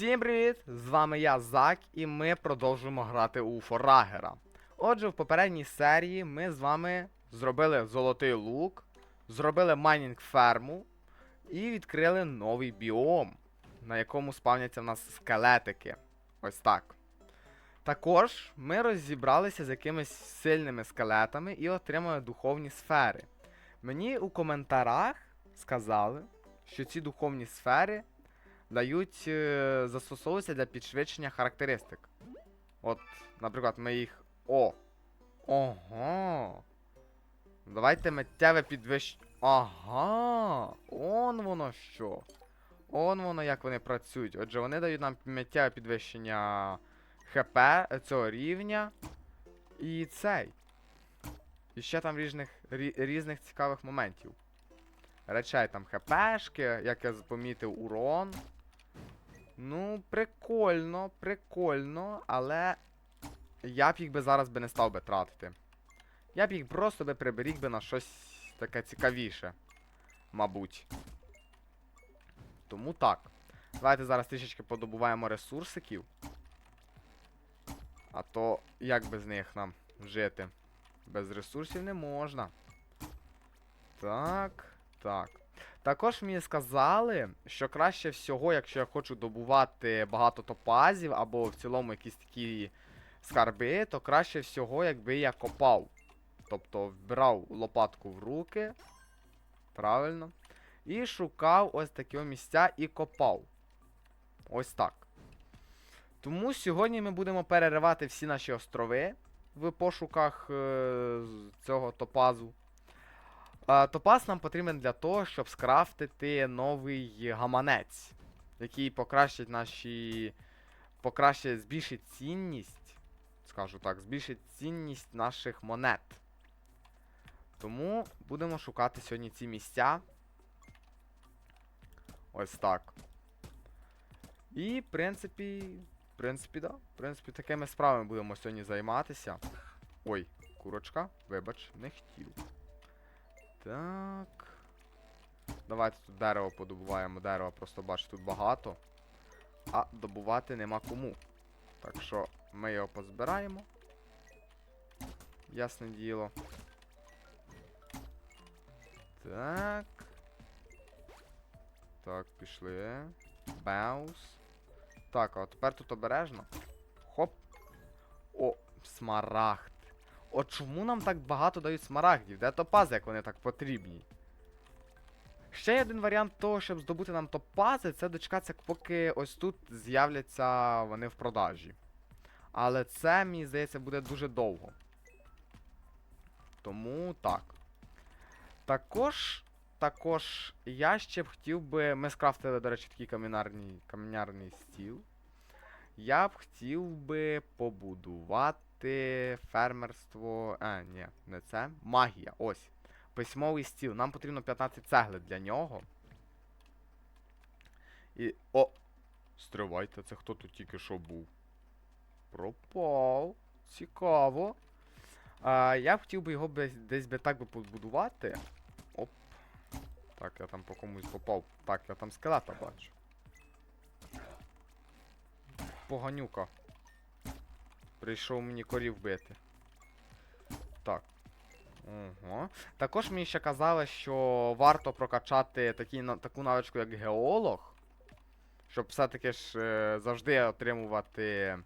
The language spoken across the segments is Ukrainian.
Всім привіт! З вами я, Зак, і ми продовжуємо грати у Форагера. Отже, в попередній серії ми з вами зробили золотий лук, зробили майнінг ферму і відкрили новий біом, на якому спавняться в нас скелетики. Ось так. Також ми розібралися з якимись сильними скелетами і отримали духовні сфери. Мені у коментарях сказали, що ці духовні сфери дають е, застосовуються для підшвидшення характеристик. От, наприклад, ми їх. О! Ого! Давайте миттєве підвищ. Ага! Он воно що. Он воно як вони працюють. Отже, вони дають нам миттєве підвищення ХП е, цього рівня. І цей. І ще там різних, різних цікавих моментів. Речей там ХПшки, як я помітив, урон. Ну, прикольно, прикольно, але я б їх би зараз би не став би тратити. Я б їх просто би приберіг би на щось таке цікавіше. Мабуть. Тому так. Давайте зараз трішечки подобуваємо ресурсиків. А то як без них нам жити? Без ресурсів не можна. Так, так. Також мені сказали, що краще всього, якщо я хочу добувати багато топазів, або в цілому якісь такі скарби, то краще всього, якби я копав. Тобто вбирав лопатку в руки. Правильно. І шукав ось такі місця і копав. Ось так. Тому сьогодні ми будемо переривати всі наші острови в пошуках е, цього топазу. Топаз нам потрібен для того, щоб скрафтити новий гаманець, який покращить наші. покращить, збільшить цінність. Скажу так, збільшить цінність наших монет. Тому будемо шукати сьогодні ці місця. Ось так. І, в принципі. В принципі, да. В принципі, такими справами будемо сьогодні займатися. Ой, курочка, вибач, не хотів. Так. Давайте тут дерево подобуваємо. Дерева просто бачу, тут багато. А добувати нема кому. Так що ми його позбираємо. Ясне діло. Так. Так, пішли. Баус. Так, а тепер тут обережно. Хоп. О, смарагд. От чому нам так багато дають смарагдів? Де топази, як вони так потрібні? Ще один варіант того, щоб здобути нам топази, це дочекатися, поки ось тут з'являться вони в продажі. Але це, мені здається, буде дуже довго. Тому так. Також. Також я ще б хотів би. Ми скрафтили, до речі, такий камінарний, камінярний стіл. Я б хотів би побудувати фермерство. А, ні, не це. Магія. Ось. Письмовий стіл. Нам потрібно 15 цегли для нього. І. О! Стривайте, це хто тут тільки що був? Пропав. Цікаво. А, я хотів би його десь, десь би так би побудувати. Оп. Так, я там по комусь попав. Так, я там скелета бачу. Поганюка. Прийшов мені корів бити. Так. Ого. Також мені ще казали, що варто прокачати такі, таку навичку, як геолог. Щоб все-таки ж е, завжди отримувати,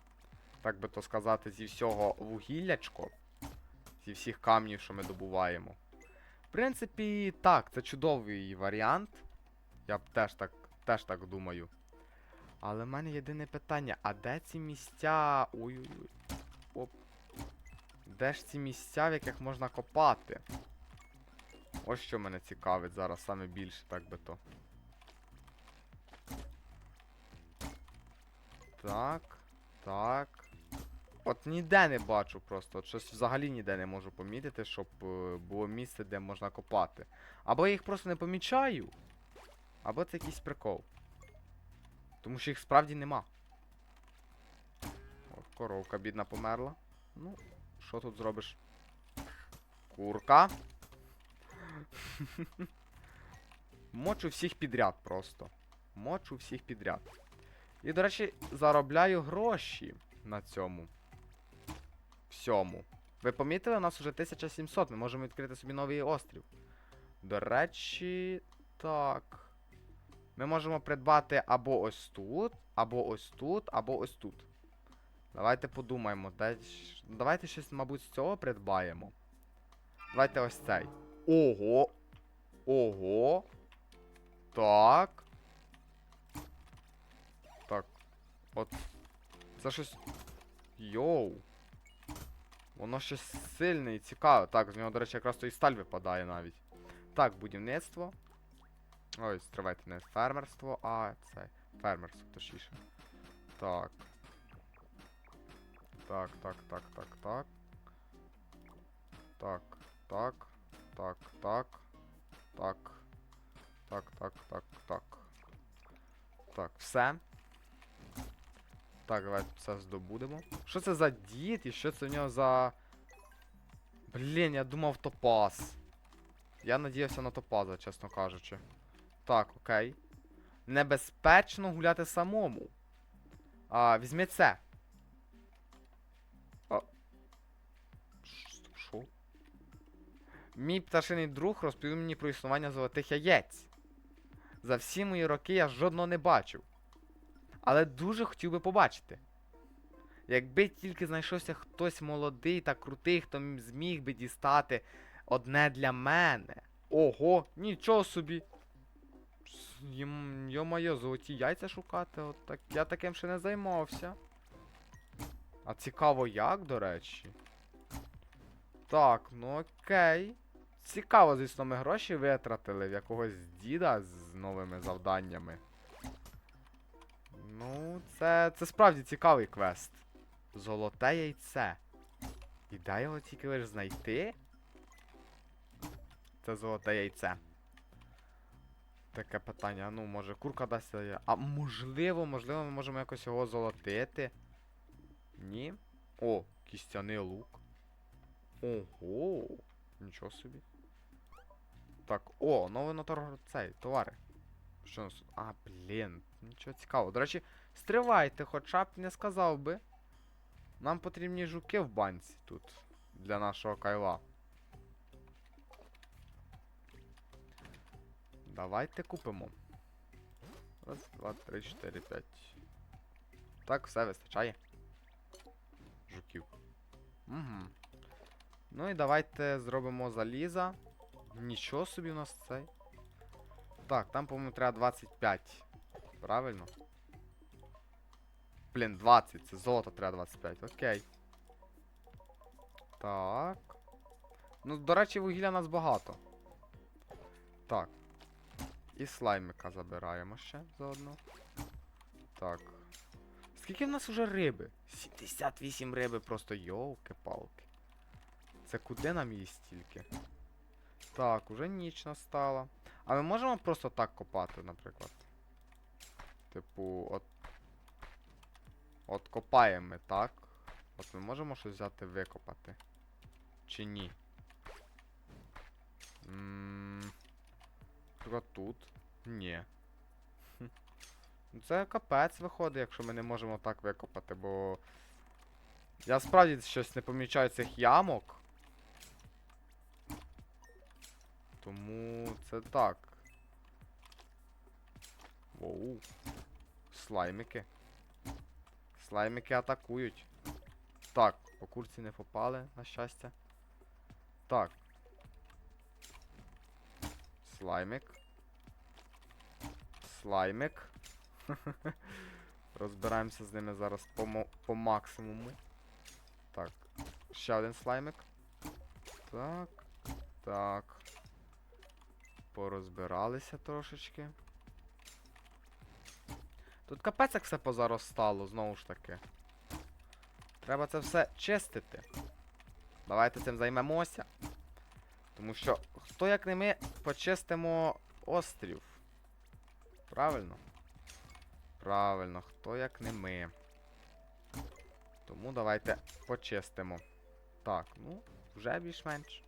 так би то сказати, зі всього вугіллячко. Зі всіх камнів, що ми добуваємо. В принципі, так, це чудовий варіант. Я б теж так, теж так думаю. Але в мене єдине питання, а де ці місця. Ой-ой-ой. Де ж ці місця, в яких можна копати? Ось що мене цікавить зараз саме більше, так би то. Так. Так. От ніде не бачу просто. От щось взагалі ніде не можу помітити, щоб е, було місце, де можна копати. Або я їх просто не помічаю. Або це якийсь прикол. Тому що їх справді нема. О, коровка бідна померла. Ну, що тут зробиш? Курка. Мочу всіх підряд просто. Мочу всіх підряд. І, до речі, заробляю гроші на цьому. Всьому. Ви помітили, у нас уже 1700, ми можемо відкрити собі новий острів. До речі, так. Ми можемо придбати або ось тут, або ось тут, або ось тут. Давайте подумаємо. Давайте щось, мабуть, з цього придбаємо. Давайте ось цей. Ого! Ого! Так. Так. От. Це щось. Йоу. Воно щось сильне і цікаве. Так, з нього, до речі, якраз то і сталь випадає навіть. Так, будівництво. Ой, стривайте, не фермерство, а це. Фермерство, точніше. Так. Так, так, так, так, так. Так, так, так, так. Так. Так, так, так, так. Так, все. Так, давайте все здобудемо. Що це за дід і що це в нього за. Блін, я думав топаз. Я надіявся на топаза, чесно кажучи. Так, окей. Небезпечно гуляти самому. А, візьми це. Мій пташиний друг розповів мені про існування золотих яєць. За всі мої роки я жодного не бачив. Але дуже хотів би побачити. Якби тільки знайшовся хтось молодий та крутий, хто зміг би дістати одне для мене. Ого, нічого собі. Йо-моє, золоті яйця шукати. От так, я таким ще не займався. А цікаво як, до речі. Так, ну окей. Цікаво, звісно, ми гроші витратили в якогось діда з новими завданнями. Ну, це, це справді цікавий квест. Золоте яйце. І де його тільки лиш знайти? Це золоте яйце. Таке питання. Ну, може, курка дасть. А можливо, можливо, ми можемо якось його золотити. Ні. О, кістяний лук. Ого. Нічого собі. Так, о, новий на цей, товари. Що у нас? А, блін, нічого цікавого. До речі, стривайте, хоча б не сказав би. Нам потрібні жуки в банці тут. Для нашого кайла. Давайте купимо. Раз, два, три, чотири, п'ять. Так, все вистачає. Жуків. Угу. Ну і давайте зробимо заліза. Нічого собі у нас цей. Так, там, по-моєму, треба 25. Правильно? Блін, 20. Це золото треба 25. Окей. Так. Ну, до речі, вугілля нас багато. Так. І слаймика забираємо ще заодно. Так. Скільки в нас уже риби? 78 риби, просто йолки-палки. Це куди нам її стільки? Так, уже ніч настала. А ми можемо просто так копати, наприклад. Типу, от. От копаємо ми, так? От ми можемо щось взяти викопати. Чи ні? Ммм. Тут. Ні. Ну, Це капець виходить, якщо ми не можемо так викопати, бо. Я справді щось не помічаю цих ямок. Тому це так. Воу. Слаймики. Слаймики атакують. Так, по курці не попали, на щастя. Так. Слаймик. Слаймик. Розбираємося з ними зараз по, по максимуму. Так. Ще один слаймик. Так. Так. Порозбиралися трошечки. Тут капець як все позаростало, знову ж таки. Треба це все чистити. Давайте цим займемося. Тому що хто як не ми почистимо острів. Правильно? Правильно, хто як не ми. Тому давайте почистимо. Так, ну, вже більш-менш.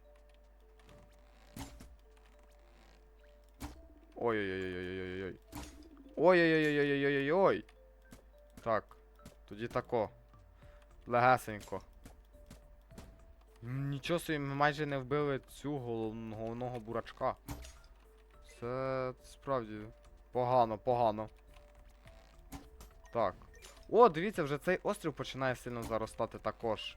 Ой-ой-ой-ой-ой-ой-ой. Ой-ой-ой-ой-ой-ой-ой-ой. Так. Тоді тако. Легесенько. Нічого собі, ми майже не вбили цю головного бурачка. Це справді погано, погано. Так. О, дивіться, вже цей острів починає сильно заростати також.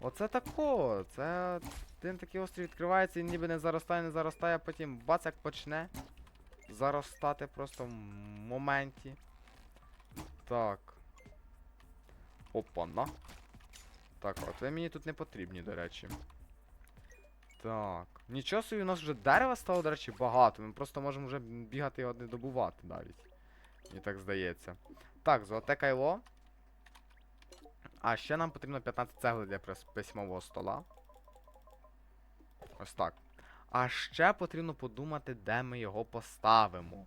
Оце тако. Це один такий острів відкривається і ніби не заростає, не заростає, а потім бац як почне заростати просто в моменті. Так. Опа-на. Так, от ви мені тут не потрібні, до речі. Так. Нічого собі, у нас вже дерева стало, до речі, багато. Ми просто можемо вже бігати його не добувати навіть. Мені так здається. Так, золоте кайло. А ще нам потрібно 15 цегли для письмового стола. Ось так. А ще потрібно подумати, де ми його поставимо.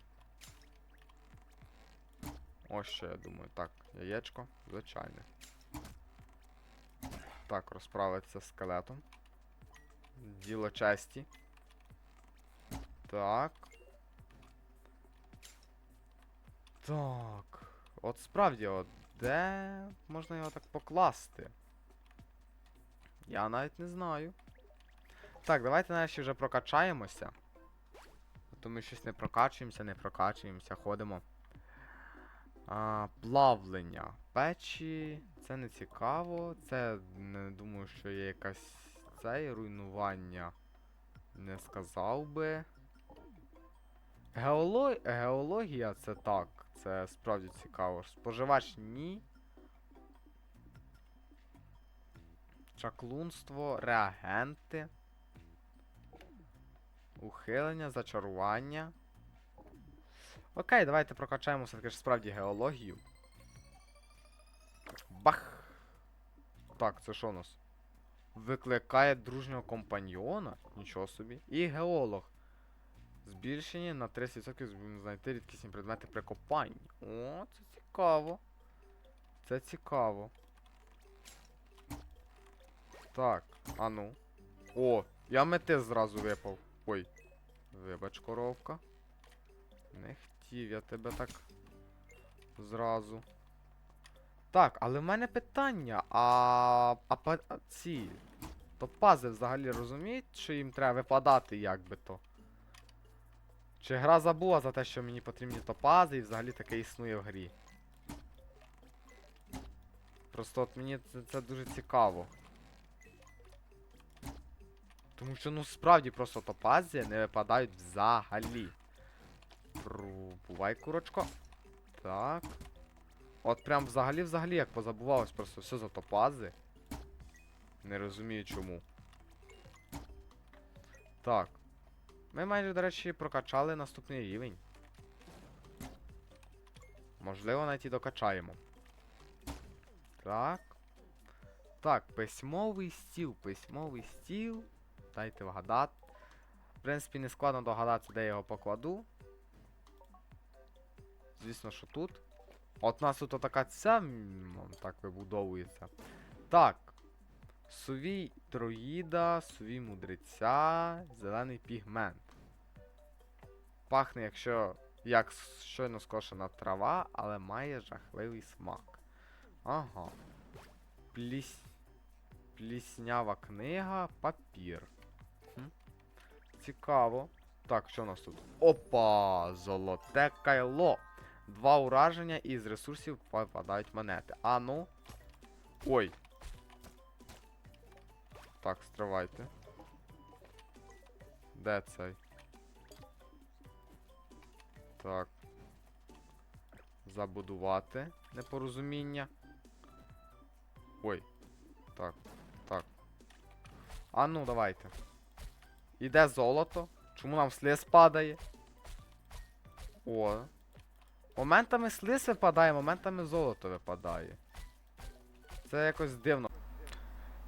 Ось що я думаю. Так, яєчко, звичайне. Так, розправитися з скелетом. Діло честі. Так. Так. От справді, от де можна його так покласти? Я навіть не знаю. Так, давайте нарешті вже прокачаємося. То ми щось не прокачуємося, не прокачуємося, ходимо. А, плавлення. Печі. Це не цікаво. Це не думаю, що є якась це руйнування. Не сказав би. Геоло... Геологія це так. Це справді цікаво. Споживач ні. Чаклунство, реагенти. Ухилення, зачарування. Окей, давайте прокачаємо все-таки ж справді геологію. Бах! Так, це що у нас? Викликає дружнього компаньйона? Нічого собі. І геолог. Збільшення на 30% зможемо знайти рідкісні предмети при копанні. О, це цікаво. Це цікаво. Так, а ну. О, я метис зразу випав. Ой. Вибач, коровка. Не хотів я тебе так зразу. Так, але в мене питання. А. А, а ці. Топази взагалі розуміють, що їм треба випадати, як би то? Чи гра забула за те, що мені потрібні топази і взагалі таке існує в грі? Просто от мені це, це дуже цікаво. Тому що, ну справді просто топази не випадають взагалі. Пробувай, курочко. Так. От прям взагалі взагалі як позабувалось просто все за топази. Не розумію чому. Так. Ми майже, до речі, прокачали наступний рівень. Можливо, навіть і докачаємо. Так. Так, письмовий стіл, письмовий стіл. Дайте вгадати. В принципі, не складно догадатися, де я його покладу. Звісно, що тут. От у нас тут така ця так вибудовується. Так. Сувій троїда, сувій мудреця, зелений пігмент. Пахне, якщо як щойно скошена трава, але має жахливий смак. Ага. Пліс... Пліснява книга, папір. Цікаво. Так, що у нас тут? Опа! Золоте кайло. Два ураження і з ресурсів попадають монети. А ну. Ой. Так, стривайте. Де цей? Так. Забудувати непорозуміння. Ой. Так, так. А ну, давайте. Іде золото. Чому нам слиз падає? О. Моментами слиз випадає, моментами золото випадає. Це якось дивно.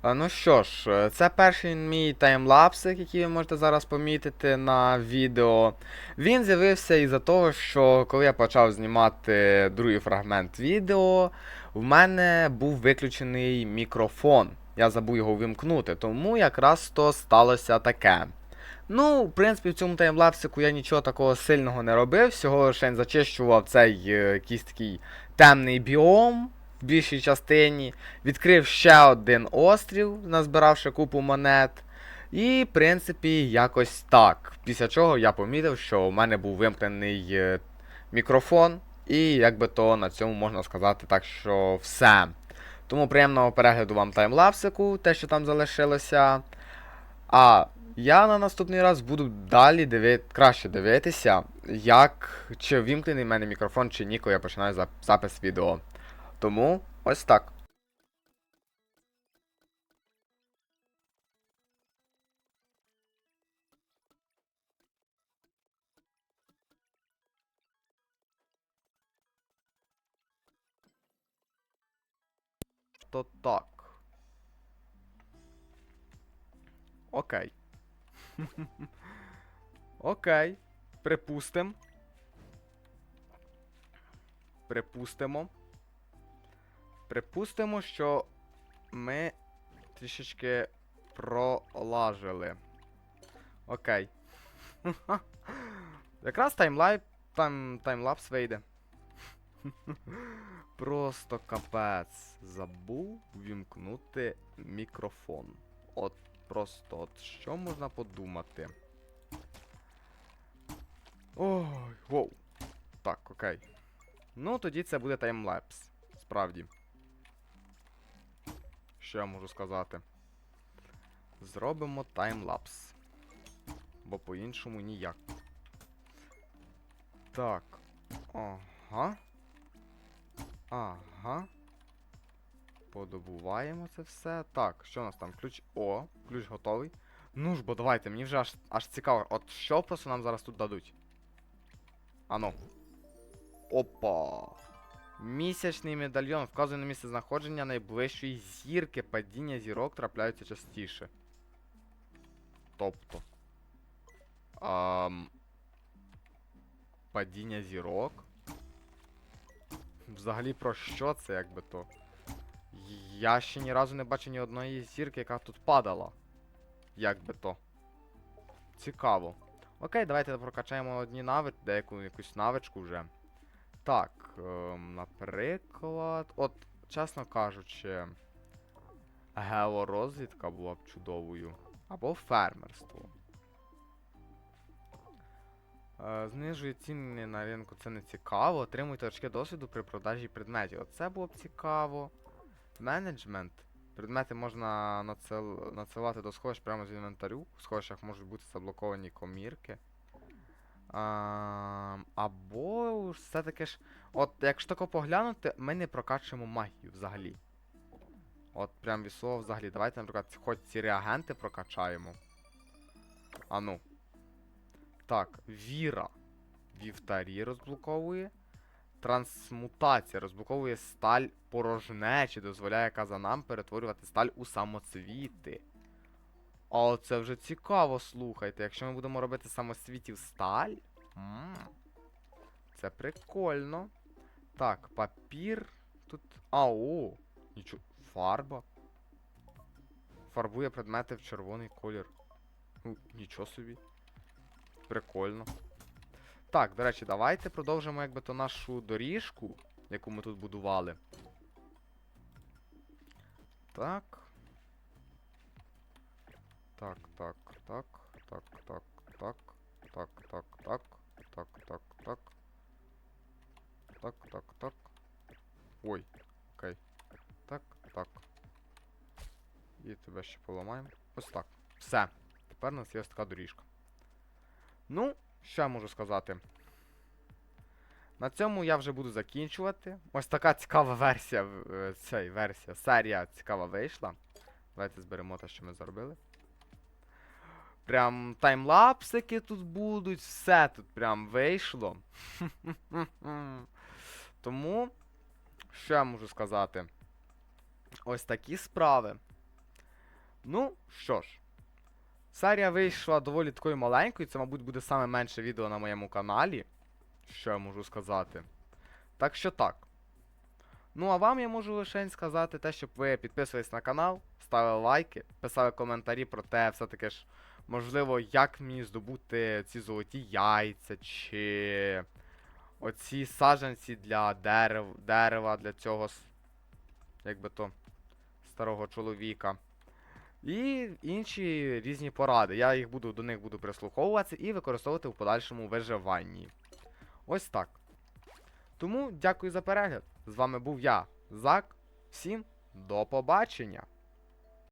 А, Ну що ж, е, це перший мій таймлапсик, який ви можете зараз помітити на відео. Він з'явився із-за того, що коли я почав знімати другий фрагмент відео, в мене був виключений мікрофон. Я забув його вимкнути, тому якраз то сталося таке. Ну, в принципі, в цьому таймлапсику я нічого такого сильного не робив, всього лише зачищував цей е, якийсь такий темний біом в більшій частині, відкрив ще один острів, назбиравши купу монет. І, в принципі, якось так. Після чого я помітив, що у мене був вимкнений е, мікрофон, і якби то на цьому можна сказати так, що все. Тому приємного перегляду вам таймлапсику, те, що там залишилося. А я на наступний раз буду далі диви... краще дивитися, як чи вімкнений в мене мікрофон, чи ні, коли я починаю зап- запис відео. Тому ось так. То так. Окей. Окей. Припустим. Припустимо. Припустимо, що ми трішечки пролажили. Окей. Якраз таймлайп, тайм, таймлапс вийде. Просто капець. Забув вімкнути мікрофон. От просто от що можна подумати. Ой, воу. Так, окей. Ну, тоді це буде таймлапс. Справді. Що я можу сказати? Зробимо таймлапс. Бо по-іншому ніяк. Так. Ага. Ага. Подобуваємо це все. Так, що у нас там? Ключ. О, ключ готовий. Ну ж бо давайте, мені вже аж, аж цікаво. От що просто нам зараз тут дадуть? Ану. Опа. Місячний медальйон вказує на місце знаходження найближчої зірки. Падіння зірок трапляються частіше. Тобто. Ам... Падіння зірок. Взагалі про що це, якби то? Я ще ні разу не бачив ні одної зірки, яка тут падала. Як би то. Цікаво. Окей, давайте прокачаємо одні навик, деяку якусь навичку вже. Так, ем, наприклад. От, чесно кажучи, георозвідка була б чудовою. Або фермерство. Е, Знижує ціни на ринку, це не цікаво. Отримуйте очки досвіду при продажі предметів. Оце було б цікаво. Менеджмент. Предмети можна нацел... надсилати до сховищ прямо з інвентарю. В сховищах можуть бути заблоковані комірки. А, або все-таки ж. От, якщо тако поглянути, ми не прокачуємо магію взагалі. От прям від слова взагалі. Давайте, наприклад, хоч ці реагенти прокачаємо. А ну. Так, віра. Вівтарі розблоковує. Трансмутація розблоковує сталь порожнечі, дозволяє казанам перетворювати сталь у самоцвіти. А оце вже цікаво, слухайте. Якщо ми будемо робити самоцвітів сталь. м, Це прикольно. Так, папір. Тут. А, о! Нічого. Фарба. Фарбує предмети в червоний колір. Ну, нічого собі. Прикольно. Так, до речі, давайте продовжимо якби то нашу доріжку, яку ми тут будували. Так. Так, так, так, так, так, так, так, так, так, так, так, так. Так, так, так. Ой, окей. Так, так. І тебе ще поламаємо. Ось так. Все. Тепер у нас є ось така доріжка. Ну, що я можу сказати? На цьому я вже буду закінчувати. Ось така цікава версія, е, цей версія, серія цікава вийшла. Давайте зберемо те, що ми зробили. Прям таймлапсики тут будуть, все тут прям вийшло. Тому, що я можу сказати? Ось такі справи. Ну, що ж. Серія вийшла доволі такою маленькою, це, мабуть, буде саме менше відео на моєму каналі. Що я можу сказати. Так що так. Ну, а вам я можу лише сказати те, щоб ви підписувались на канал, ставили лайки, писали коментарі про те, все-таки ж, можливо, як мені здобути ці золоті яйця, чи. оці саджанці для дерев, дерева, для цього, як би то, старого чоловіка. І інші різні поради. Я їх буду до них буду прислуховуватися і використовувати в подальшому виживанні. Ось так. Тому дякую за перегляд. З вами був я, Зак. Всім до побачення!